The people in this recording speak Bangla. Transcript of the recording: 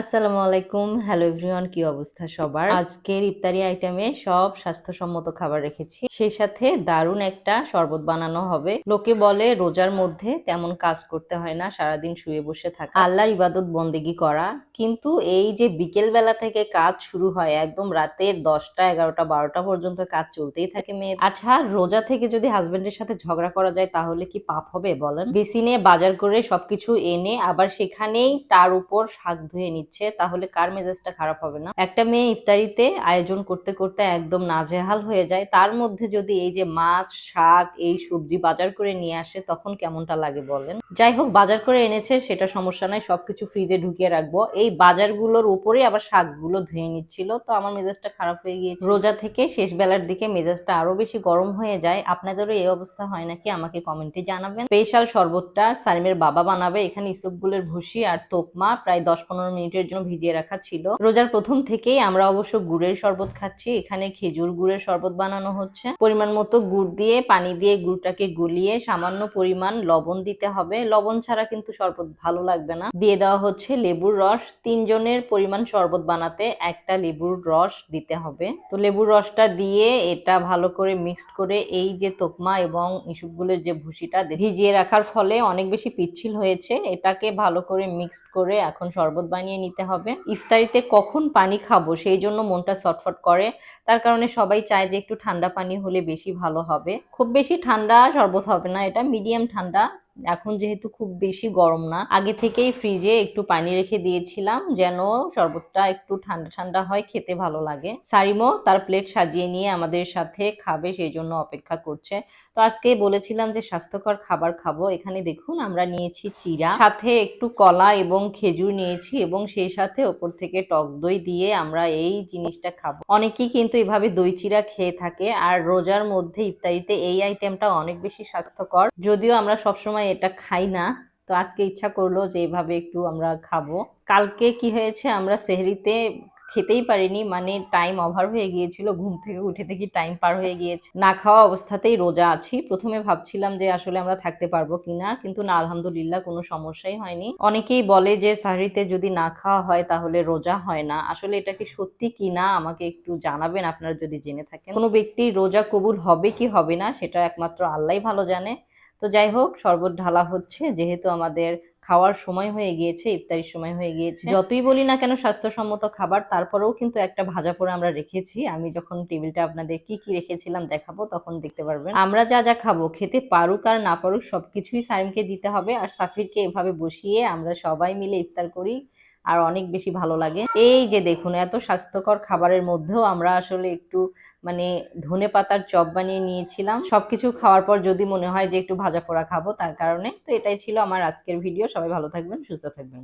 আসসালামু আলাইকুম। হ্যালো এভরিওয়ান কি অবস্থা সবার? আজকের ইফতারি আইটেমে সব স্বাস্থ্যসম্মত খাবার রেখেছি। সেই সাথে দারুণ একটা শরবত বানানো হবে। লোকে বলে রোজার মধ্যে তেমন কাজ করতে হয় না, সারাদিন শুয়ে বসে থাকা। আল্লাহর ইবাদত বন্দেগি করা। কিন্তু এই যে বিকেল বেলা থেকে কাজ শুরু হয়, একদম রাতের দশটা, এগারোটা, বারোটা পর্যন্ত কাজ চলতেই থাকে মেয়ে আচ্ছা রোজা থেকে যদি হাজবেন্ডের সাথে ঝগড়া করা যায়, তাহলে কি পাপ হবে বলেন? বেসিনে বাজার করে সবকিছু এনে আবার সেখানেই তার উপর শাক ধুয়ে নিচ্ছে, তাহলে কার মেজাজটা খারাপ হবে না? একটা মেয়ে ইফতারিতে আয়োজন করতে করতে একদম নাজেহাল হয়ে যায়। তার মধ্যে যদি এই যে মাছ, শাক, এই সবজি বাজার করে নিয়ে আসে, তখন কেমনটা লাগে বলেন? যাই হোক, বাজার করে এনেছে, সেটা সমস্যা নাই, সবকিছু ফ্রিজে ঢুকিয়ে রাখব। এই বাজারগুলোর উপরে আবার শাকগুলো ধুয়ে নিচ্ছিল, তো আমার মেজাজটা খারাপ হয়ে গিয়েছে। রোজা থেকে শেষ বেলার দিকে মেজাজটা আরও বেশি গরম হয়ে যায়। আপনাদেরও এই অবস্থা হয় নাকি? আমাকে কমেন্টে জানাবেন। স্পেশাল শরবতটা সালিমের বাবা বানাবে। এখানে ইসুপগুলের ভুসি আর তোকমা প্রায় দশ পনেরো মিনিটের জন্য ভিজিয়ে রাখা ছিল। রোজার প্রথম থেকেই আমরা অবশ্য গুড়ের শরবত খাচ্ছি। এখানে খেজুর গুড়ের শরবত বানানো হচ্ছে। পরিমাণ মতো গুড় দিয়ে, পানি দিয়ে গুড়টাকে গুলিয়ে সামান্য পরিমাণ লবণ দিতে হবে। লবণ ছাড়া কিন্তু শরবত ভালো লাগবে না। দিয়ে দেওয়া হচ্ছে লেবুর রস। তিনজনের পরিমাণ শরবত বানাতে একটা লেবুর রস দিতে হবে। তো লেবুর রসটা দিয়ে এটা ভালো করে মিক্সড করে এই যে তোকমা এবং ইসুপগুলের যে ভুসিটা ভিজিয়ে রাখার ফলে অনেক বেশি পিচ্ছিল হয়েছে। এটাকে ভালো করে মিক্সড করে এখন শরবত বানিয়ে নিতে হবে। ইফতারিতে কখন পানি খাব সেই জন্য মনটা সটফট করে। তার কারণে সবাই চায় যে একটু ঠান্ডা পানি হলে বেশি ভালো হবে। খুব বেশি ঠান্ডা শরবত হবে না, এটা মিডিয়াম ঠান্ডা। এখন যেহেতু খুব বেশি গরম না, আগে থেকেই ফ্রিজে একটু পানি রেখে দিয়েছিলাম যেন শরবতটা একটু ঠান্ডা ঠান্ডা হয়, খেতে ভালো লাগে। সারিমো তার প্লেট সাজিয়ে নিয়ে আমাদের সাথে খাবে, সেই জন্য অপেক্ষা করছে। তো আজকে বলেছিলাম যে, স্বাস্থ্যকর খাবার খাব। এখানে দেখুন, আমরা নিয়েছি চিরা, সাথে একটু কলা এবং খেজুর নিয়েছি এবং সেই সাথে ওপর থেকে টক দই দিয়ে আমরা এই জিনিসটা খাব। অনেকেই কিন্তু এভাবে দই চিরা খেয়ে থাকে, আর রোজার মধ্যে ইফতারিতে এই আইটেমটা অনেক বেশি স্বাস্থ্যকর। যদিও আমরা সবসময় এটা খাই না। তো আজকে ইচ্ছা করল যে এভাবে একটু আমরা খাব। কালকে কি হয়েছে? আমরা সেহরিতে খেতেই পারিনি। মানে টাইম ওভার হয়ে গিয়েছিল। ঘুম থেকে উঠে দেখি টাইম পার হয়ে গিয়েছে। না খাওয়া অবস্থাতেই রোজা আছি। প্রথমে ভাবছিলাম যে আসলে আমরা থাকতে পারব কিনা, কিন্তু না, আলহামদুলিল্লাহ কোনো সমস্যাই হয়নি। অনেকেই বলে যে সাহরিতে যদি না খাওয়া হয় তাহলে রোজা হয় না। আসলে এটা কি সত্যি কি না আমাকে একটু জানাবেন আপনারা যদি জেনে থাকেন। কোনো ব্যক্তির রোজা কবুল হবে কি হবে না, সেটা একমাত্র আল্লাহ ভালো জানে। তো যাই হোক, শরবত ঢালা হচ্ছে। যেহেতু আমাদের খাওয়ার সময় হয়ে গিয়েছে, ইফতারির সময় হয়ে গিয়েছে। যতই বলি না কেন, স্বাস্থ্যসম্মত খাবার, তারপরেও কিন্তু একটা ভাজা পরে আমরা রেখেছি। আমি যখন টেবিলটা আপনাদের কি কি রেখেছিলাম দেখাবো, তখন দেখতে পারবেন। আমরা যা যা খাব, খেতে পারুক আর না পারুক, সবকিছুই সাইমকে দিতে হবে। আর সাফিরকে এভাবে বসিয়ে আমরা সবাই মিলে ইফতার করি। আর অনেক বেশি ভালো লাগে। এই যে দেখুন, এত স্বাস্থ্যকর খাবারের মধ্যেও আমরা আসলে একটু মানে ধনে পাতার চপ বানিয়ে নিয়েছিলাম। সবকিছু খাওয়ার পর যদি মনে হয় যে একটু ভাজা পোড়া খাব তার কারণে। তো এটাই ছিল আমার আজকের ভিডিও। সবাই ভালো থাকবেন, সুস্থ থাকবেন।